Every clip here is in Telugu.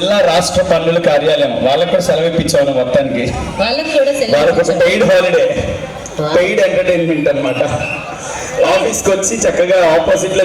జిల్లా రాష్ట్ర పన్నుల కార్యాలయం. వాళ్ళకు కూడా సెలవు ఇప్పించాను మొత్తానికి. వాళ్ళకి ఒక పెయిడ్ హాలిడే పెయిడ్ ఎంటర్టైన్మెంట్ అన్నమాట. ఆఫీస్కి వచ్చి చక్కగా ఆపోజిట్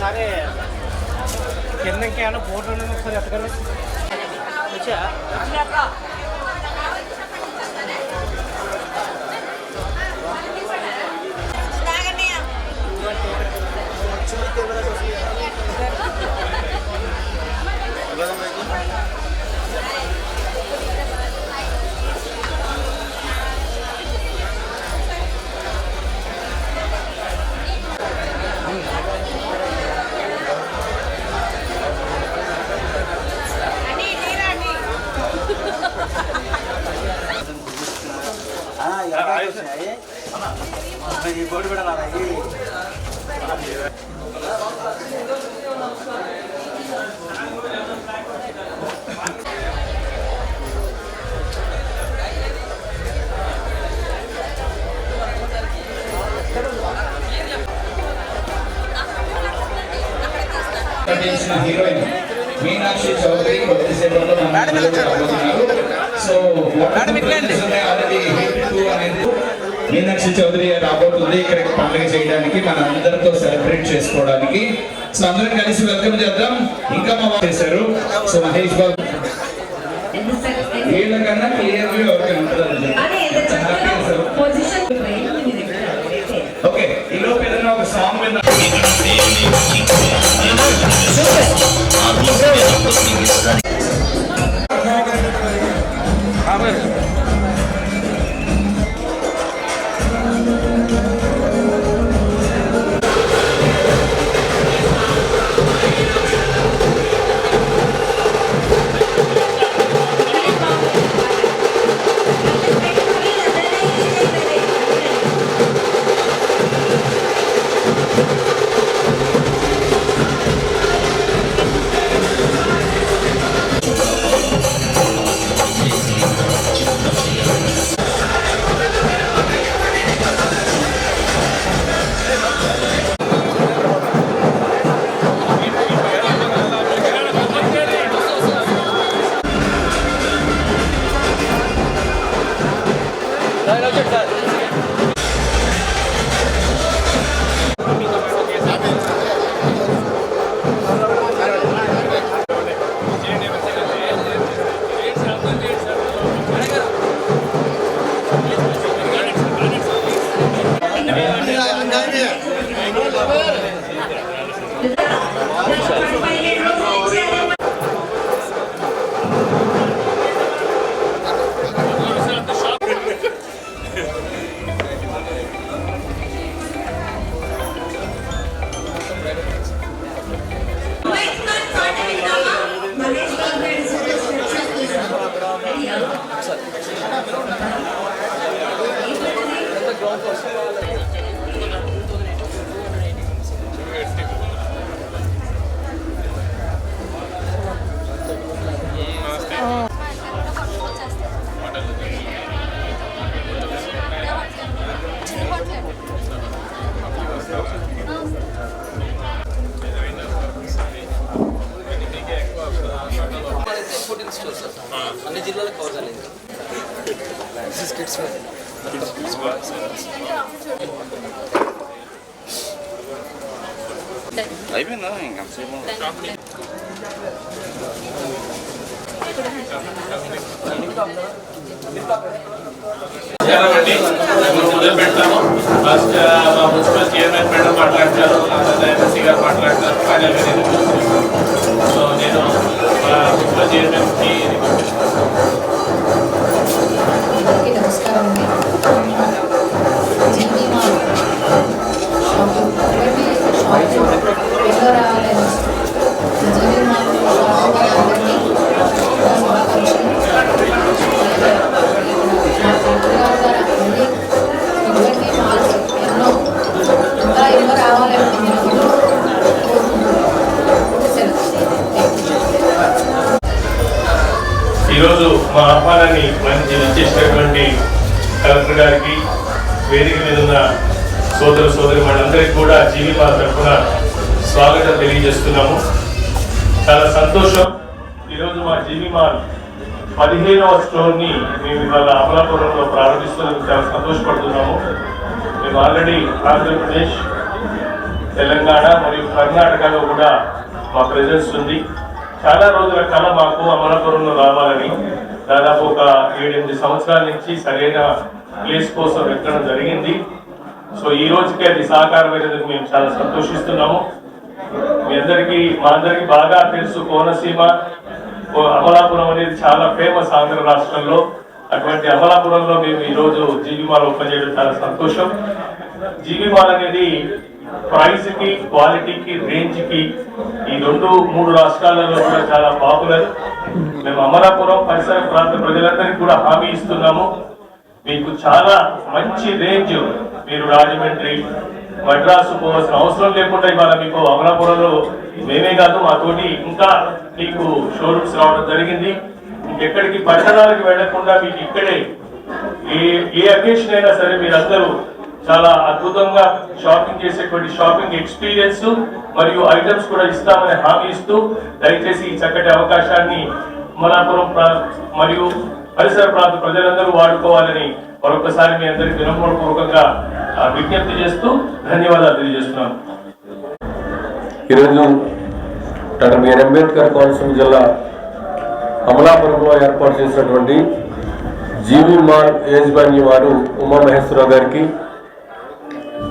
ఒకసారి కింద ఇంకేమైనా ఫోటో ఉన్నది ఒకసారి ఎత్తకండి వచ్చా ఆగండి అండి ఈ బోర్డు కూడా రాదా? హీరోయిన్ మీనాక్షి చౌదరి కొద్దిసేపట్లో సో మీనాక్షి చౌదరి రాబోతుంది. ఇక్కడికి పండుగ చేయడానికి మన అందరితో సెలబ్రేట్ చేసుకోవడానికి. సో అందరం కలిసి వెల్కమ్ చేద్దాం. ఇంకా మా చేశారు. సో మహేష్ బాబు. వీళ్ళకన్నా క్లియర్గా ఉంటుంది ఫోర్టీన్ స్టోర్స్ అన్ని జిల్లాలకు కవర్ కాలేదు. అయిపోయిందా ఇంకా సేపు చేయాలండి ఇప్పుడు మొదలు పెడతాము ఫస్ట్ మా మున్సిపల్ చైర్మన్ మేడం మాట్లాడతారు ఎమ్మెల్సీ గారు మాట్లాడతారు ఫైనల్గా నేను. సో నేను మా మున్సిపల్ చైర్మన్ ఆంధ్రప్రదేశ్ తెలంగాణ మరియు కర్ణాటకలో కూడా మా ప్రెజెన్స్ ఉంది. చాలా రోజుల కళ మాకు అమలాపురంలో రావాలని దాదాపు ఒక ఏడెనిమిది సంవత్సరాల నుంచి సరైన ప్లేస్ కోసం వెతకడం జరిగింది. సో ఈ రోజుకి అది సాకారమైనందుకు మేము చాలా సంతోషిస్తున్నాము. మీ అందరికీ మా అందరికీ బాగా తెలుసు కోనసీమ. ఓ అమలాపురం అనేది చాలా ఫేమస్ ఆంధ్ర రాష్ట్రంలో. అటువంటి అమలాపురంలో మేము ఈ రోజు జీవిమాల ఓపెన్ చేయడం చాలా సంతోషం. జీవిమాల్ అనేది ప్రైస్కి క్వాలిటీకి రేంజ్కి ఈ రెండు మూడు రాష్ట్రాలలో కూడా చాలా పాపులర్. మేము అమలాపురం పరిసర ప్రాంత ప్రజలందరికీ కూడా హామీ ఇస్తున్నాము. మీకు చాలా మంచి రేంజ్ మీరు రాజమండ్రి మద్రాసు పోవాల్సిన అవసరం లేకుండా ఇవాళ మీకు అమలాపురంలో మేమే కాదు మాతోటి ఇంకా మీకు షోరూమ్స్ రావడం జరిగింది. ఇంకెక్కడికి పట్టణాలకు వెళ్ళకుండా మీకు ఇక్కడే ఏ ఏ అకేషన్ అయినా సరే మీరందరూ చాలా అద్భుతంగా షాపింగ్ చేసేటువంటి షాపింగ్ ఎక్స్పీరియన్స్ మరియు ఐటమ్స్ కూడా ఇస్తామని హామీ ఇస్తూ దయచేసి ఈ చక్కటి అవకాశాన్ని మలాపురం ప్రా- మరియు పరిసర ప్రాంత ప్రజలందరూ వాడుకోవాలని మరొకసారి మీ అందరికి వినపూర్వకంగా ఆ, విజ్ఞప్తి చేస్తూ ధన్యవాదాలు తెలియజేస్తున్నాను. ఈరోజు డాక్టర్ బిఆర్ అంబేద్కర్ కోనసీమ జిల్లా అమలాపురంలో ఏర్పాటు చేసినటువంటి జీవి మాల్ యజమాని వారు ఉమామహేశ్వరరావు గారికి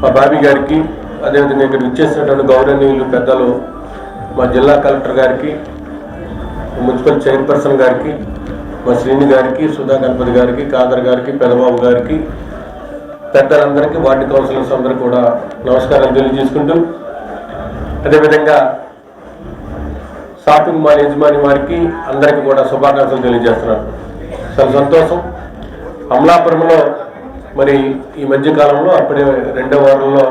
మా బాబీ గారికి అదేవిధంగా ఇక్కడ ఇచ్చేసినటువంటి గౌరవనీయులు పెద్దలు మా జిల్లా కలెక్టర్ గారికి మున్సిపల్ చైర్పర్సన్ గారికి మా శ్రీని గారికి సుధా గణపతి గారికి కాదర్ గారికి పెదబాబు గారికి పెద్దలందరికీ వార్డు కౌన్సిలర్స్ అందరూ కూడా నమస్కారం తెలియజేసుకుంటూ అదేవిధంగా షాపింగ్ మాల్ యజమాని వారికి అందరికీ కూడా శుభాకాంక్షలు తెలియజేస్తున్నాను. చాలా సంతోషం. అమలాపురంలో మరి ఈ మధ్య కాలంలో అప్పుడే రెండో వారంలో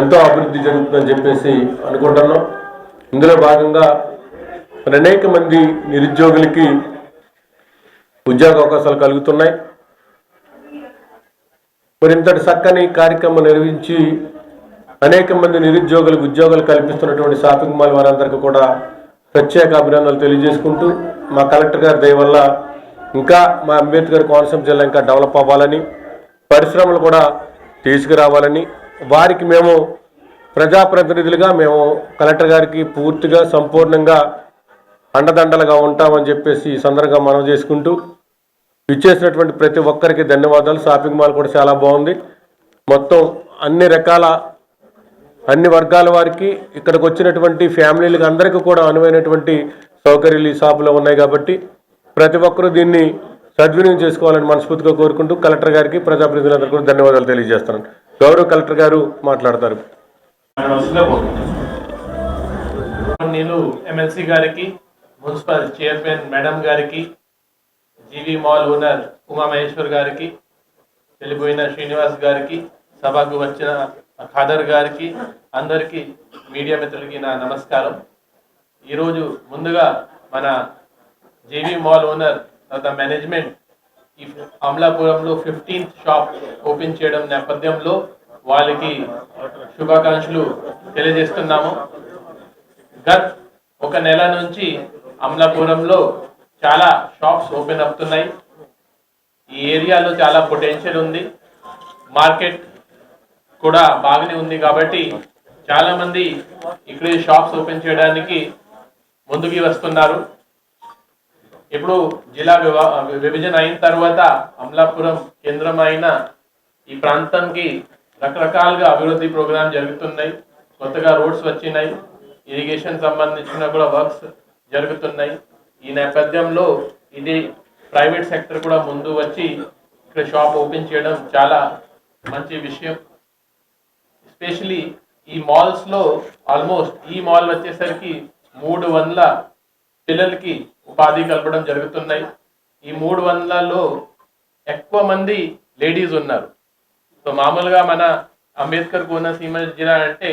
ఎంతో అభివృద్ధి జరుగుతుందని చెప్పేసి అనుకుంటున్నాం. ఇందులో భాగంగా మరి అనేక మంది నిరుద్యోగులకి ఉద్యోగ అవకాశాలు కలుగుతున్నాయి. మరి ఇంతటి చక్కని కార్యక్రమం నిర్వహించి అనేక మంది నిరుద్యోగులకు ఉద్యోగాలు కల్పిస్తున్నటువంటి షాపింగ్ మాల్ వారందరికీ కూడా ప్రత్యేక అభినందనలు తెలియజేసుకుంటూ మా కలెక్టర్ గారి దయ వల్ల ఇంకా మా అంబేద్కర్ కోనసీమ జిల్లా ఇంకా డెవలప్ అవ్వాలని పరిశ్రమలు కూడా తీసుకురావాలని వారికి మేము ప్రజాప్రతినిధులుగా మేము కలెక్టర్ గారికి పూర్తిగా సంపూర్ణంగా అండదండలుగా ఉంటామని చెప్పేసి ఈ సందర్భంగా మనం చేసుకుంటూ ఇచ్చేసినటువంటి ప్రతి ఒక్కరికి ధన్యవాదాలు. షాపింగ్ మాల్ కూడా చాలా బాగుంది. మొత్తం అన్ని రకాల అన్ని వర్గాల వారికి ఇక్కడికి వచ్చినటువంటి ఫ్యామిలీలకు అందరికీ కూడా అనువైనటువంటి సౌకర్యాలు ఈ షాపులో ఉన్నాయి కాబట్టి ప్రతి ఒక్కరూ దీన్ని సద్వినియోగం చేసుకోవాలని మనస్ఫూర్తిగా కోరుకుంటూ కలెక్టర్ గారికి ప్రజాప్రతినిధులందరూ కూడా ధన్యవాదాలు తెలియజేస్తున్నాను. గౌరవ కలెక్టర్ గారు మాట్లాడతారు. నేను ఎమ్మెల్సీ గారికి మున్సిపల్ చైర్మన్ మేడం గారికి జీవి మాల్ ఓనర్ ఉమామహేశ్వర్ గారికి వెళ్ళిపోయిన శ్రీనివాస్ గారికి సభకు వచ్చిన ఖాదర్ గారికి అందరికీ మీడియా మిత్రులకి నా నమస్కారం. ఈరోజు ముందుగా మన GV mall owner the management. ఈ అమలాపురంలో ఫిఫ్టీన్త్ షాప్ ఓపెన్ చేయడం నేపథ్యంలో వాళ్ళకి శుభాకాంక్షలు తెలియజేస్తున్నాము. గత్ ఒక నెల నుంచి అమలాపురంలో చాలా షాప్స్ ఓపెన్ అవుతున్నాయి. ఈ ఏరియాలో చాలా పొటెన్షియల్ ఉంది. మార్కెట్ కూడా బాగానే ఉంది కాబట్టి చాలామంది ఇక్కడే షాప్స్ ఓపెన్ చేయడానికి ముందుకి వస్తున్నారు. ఇప్పుడు జిల్లా విభా విభజన అయిన తర్వాత అమలాపురం కేంద్రం అయిన ఈ ప్రాంతానికి రకరకాలుగా అభివృద్ధి ప్రోగ్రాం జరుగుతున్నాయి. కొత్తగా రోడ్స్ వచ్చినాయి. ఇరిగేషన్ సంబంధించిన కూడా వర్క్స్ జరుగుతున్నాయి. ఈ నేపథ్యంలో ఇది ప్రైవేట్ సెక్టర్ కూడా ముందు వచ్చి ఇక్కడ షాప్ ఓపెన్ చేయడం చాలా మంచి విషయం. ఎస్పెషలీ ఈ మాల్స్లో ఆల్మోస్ట్ ఈ మాల్ వచ్చేసరికి మూడు వందల పిల్లలకి ఉపాధి కలపడం జరుగుతున్నాయి. ఈ మూడు వందలలో ఎక్కువ మంది లేడీస్ ఉన్నారు. సో మామూలుగా మన అంబేద్కర్ కోనసీమ జిల్లా అంటే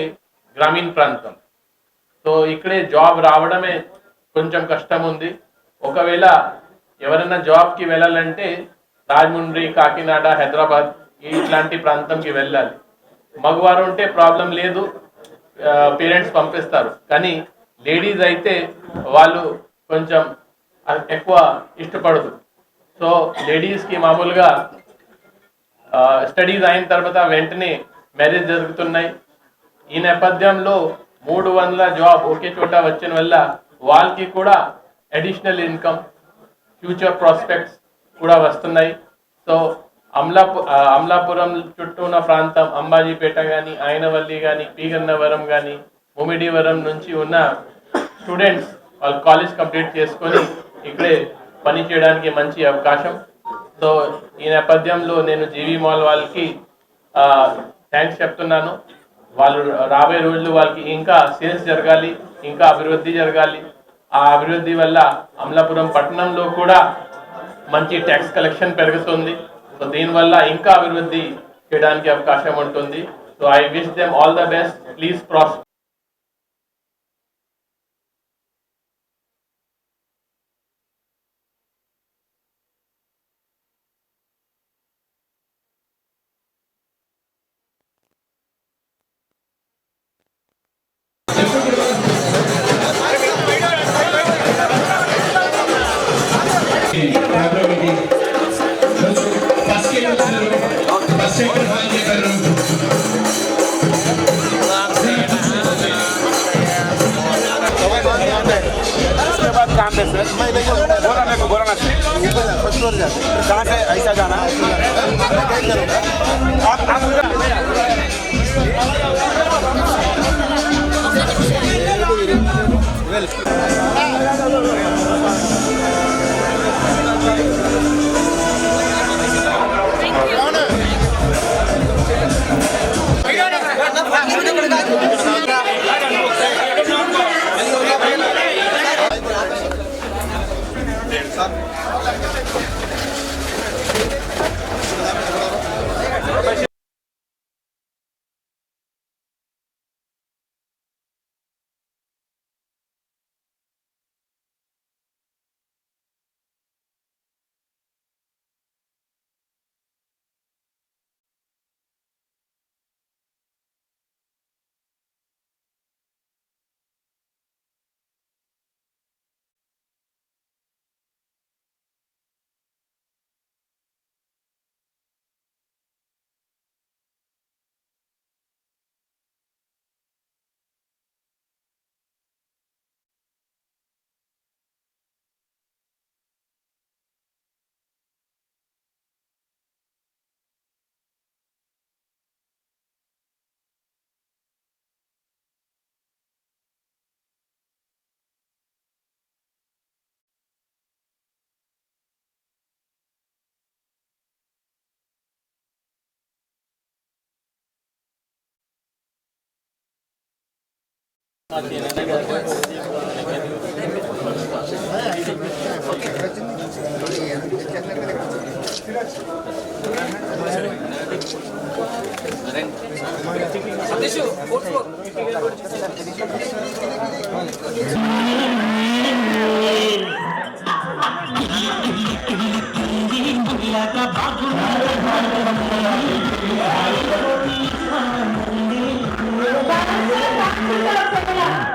గ్రామీణ ప్రాంతం. సో ఇక్కడే జాబ్ రావడమే కొంచెం కష్టం ఉంది ఒకవేళ ఎవరైనా జాబ్కి వెళ్ళాలంటే రాజమండ్రి కాకినాడ హైదరాబాద్ ఇట్లాంటి ప్రాంతంకి వెళ్ళాలి. మగవారు ఉంటే ప్రాబ్లం లేదు. పేరెంట్స్ పంపిస్తారు. కానీ లేడీస్ అయితే వాళ్ళు కొంచెం ఎక్కువ ఇష్టపడదు. సో లేడీస్కి మామూలుగా స్టడీస్ అయిన తర్వాత వెంటనే మ్యారేజ్ జరుగుతున్నాయి. ఈ నేపథ్యంలో మూడు వందల జాబ్ ఒకే చోట వచ్చిన వల్ల వాళ్ళకి కూడా అడిషనల్ ఇన్కమ్ ఫ్యూచర్ ప్రాస్పెక్ట్స్ కూడా వస్తున్నాయి. సో అమలాపు అమలాపురం చుట్టూ ఉన్న ప్రాంతం అంబాజీపేట కానీ ఆయనవల్లి కానీ పీగన్నవరం కానీ ముమిడివరం నుంచి ఉన్న స్టూడెంట్స్ వాళ్ళు కాలేజ్ కంప్లీట్ చేసుకొని ఇక్కడే పని చేయడానికి మంచి అవకాశం. సో ఈ నేపథ్యంలో నేను జీవీ మాల్ వాళ్ళకి థ్యాంక్స్ చెప్తున్నాను. వాళ్ళు రాబోయే రోజులు వాళ్ళకి ఇంకా సేల్స్ జరగాలి ఇంకా అభివృద్ధి జరగాలి. ఆ అభివృద్ధి వల్ల అమలాపురం పట్టణంలో కూడా మంచి ట్యాక్స్ కలెక్షన్ పెరుగుతుంది. సో దీనివల్ల ఇంకా అభివృద్ధి చేయడానికి అవకాశం ఉంటుంది. So I wish them all the best please pros Yeah. Satish fourth から、そこから。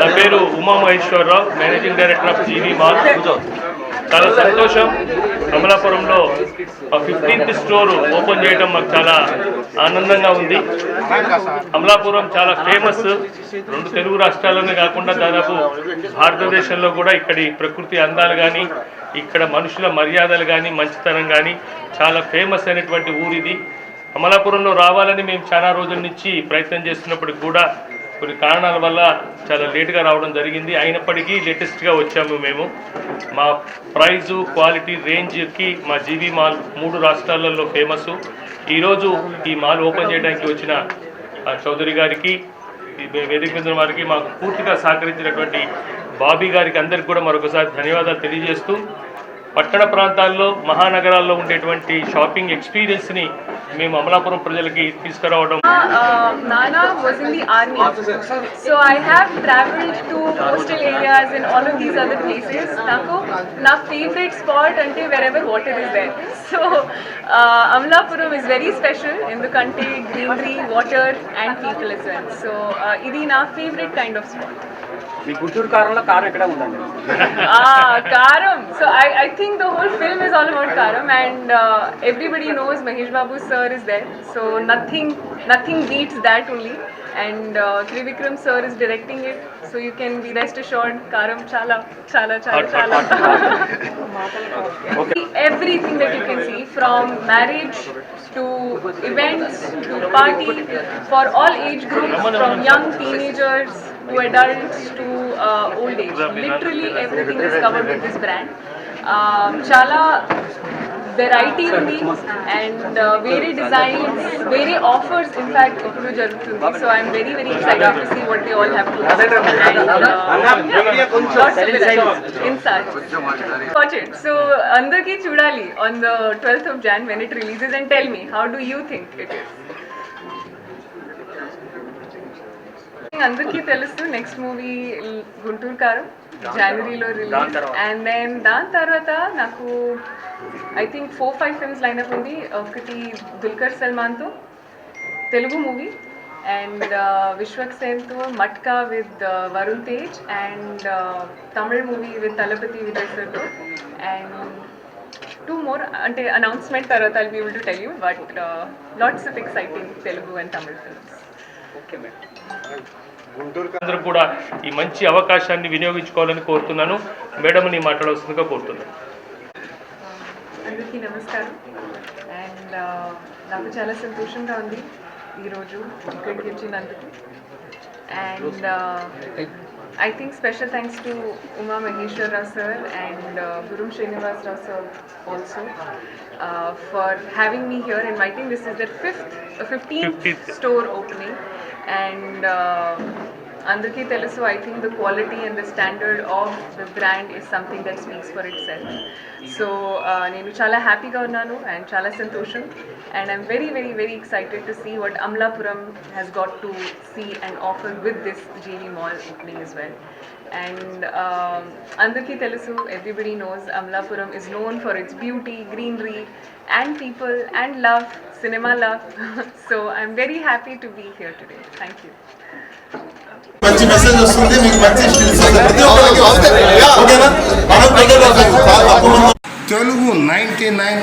నా పేరు Uma Maheshwara Rao managing director of GV mall చాలా సంతోషం. కమలాపురంలో ఫిఫ్టీన్త్ స్టోర్ ఓపెన్ చేయడం మాకు చాలా ఆనందంగా ఉంది. అమలాపురం చాలా ఫేమస్ రెండు తెలుగు రాష్ట్రాల్లోనే కాకుండా దాదాపు భారతదేశంలో కూడా ఇక్కడి ప్రకృతి అందాలు కానీ ఇక్కడ మనుషుల మర్యాదలు కానీ మంచితనం కానీ చాలా ఫేమస్ అయినటువంటి ఊరిది. ఇది అమలాపురంలో రావాలని మేము చాలా రోజుల నుంచి ప్రయత్నం చేస్తున్నప్పటికి కూడా కొన్ని కారణాల వల్ల చాలా లేటుగా రావడం జరిగింది. అయినప్పటికీ లేటెస్ట్గా వచ్చాము మేము. మా ప్రైజు క్వాలిటీ రేంజ్కి మా జీబీ మాల్ మూడు రాష్ట్రాలలో ఫేమస్ ఈరోజు ఈ మాల్ ఓపెన్ చేయడానికి వచ్చిన ఆ చౌదరి గారికి వేదిక మీద వారికి మాకు పూర్తిగా సహకరించినటువంటి బాబీ గారికి అందరికి కూడా మరొకసారి ధన్యవాదాలు తెలియజేస్తూ పట్టణ ప్రాంతాల్లో మహానగరాల్లో ఉండేటువంటి షాపింగ్ ఎక్స్పీరియన్స్ని మేము అమలాపురం ప్రజలకి తీసుకురావడం. నానా వాస్ ఇన్ నా ఫేవరెట్ స్పాట్ అంటే where water Amalapuram is very special ఎందుకంటే greenery water and people is well so ఇది నా ఫేవరెట్ కైండ్ ఆఫ్ స్పాట్ మీ గుంటూరు కారంలో కారం ఎక్కడ ఉందండి ah, Karam. So I, I think the whole film is all about Karam, and uh, everybody knows Mahesh Babu sir is there. So nothing, nothing beats that only. And uh, Trivikram sir is directing it, so you can be rest assured, Karam chala, chala, chala, chala. Everything that you can see, from marriage to events to party, for all age groups, from young teenagers to adults to uh, old age. Literally everything is covered with this brand. Um, చాలా వెరైటీ ఉంది అండ్ వేరే డిజైన్స్ వేరే ఆఫర్స్ ఇన్ఫాక్ట్ ఇప్పుడు జరుగుతుంది so I'm very very excited to see what they all have to inside watch it so అందరికీ చూడాలి on the twelfth of Jan when it releases and tell me how do you think it is అందరికీ తెలుసు నెక్స్ట్ మూవీ గుంటూరు కారం జనవరిలో రిలీజ్ అండ్ దెన్ దాని తర్వాత నాకు I think four five films lineup ఉంది. ఒకటి దుల్కర్ సల్మాన్తో Telugu movie. And Vishwak సేన్తో Matka with Varun Tej. And Tamil movie with Thalapathy Vijay సార్తో. అండ్ టూ మోర్ అంటే అనౌన్స్మెంట్ తర్వాత I'll be able to tell you but lots of exciting Telugu and Tamil films అందరూ కూడా ఈ మంచి అవకాశాన్ని వినియోగించుకోవాలని కోరుతున్నాను. మేడంని మాట్లాడవలసిందిగా కోరుతున్నాను. అందరికీ నమస్కారం. అండ్ నాకు చాలా సంతోషంగా ఉంది ఈరోజు ఇక్కడికి వచ్చినందుకు and I think special thanks to Uma Maheshwara Rao sir and Gurram Srinivasa Rao sir also for having me here and I think this is the fifth fifteenth 15th. Store opening and అందరికీ తెలుసు I think the quality and the standard of the brand is something that speaks for itself so నేను చాలా హ్యాపీగా ఉన్నాను అండ్ చాలా సంతోషం and I'm very very very excited to see what Amalapuram has got to see and offer with this GV mall opening is well and అందరికీ తెలుసు everybody knows Amalapuram is known for its beauty greenery and people and love cinema love. so I'm very happy to be here today. Thank you. మంచి మెసేజ్ వస్తుంది మీకు మంచి తెలుగు నైంటీ నైన్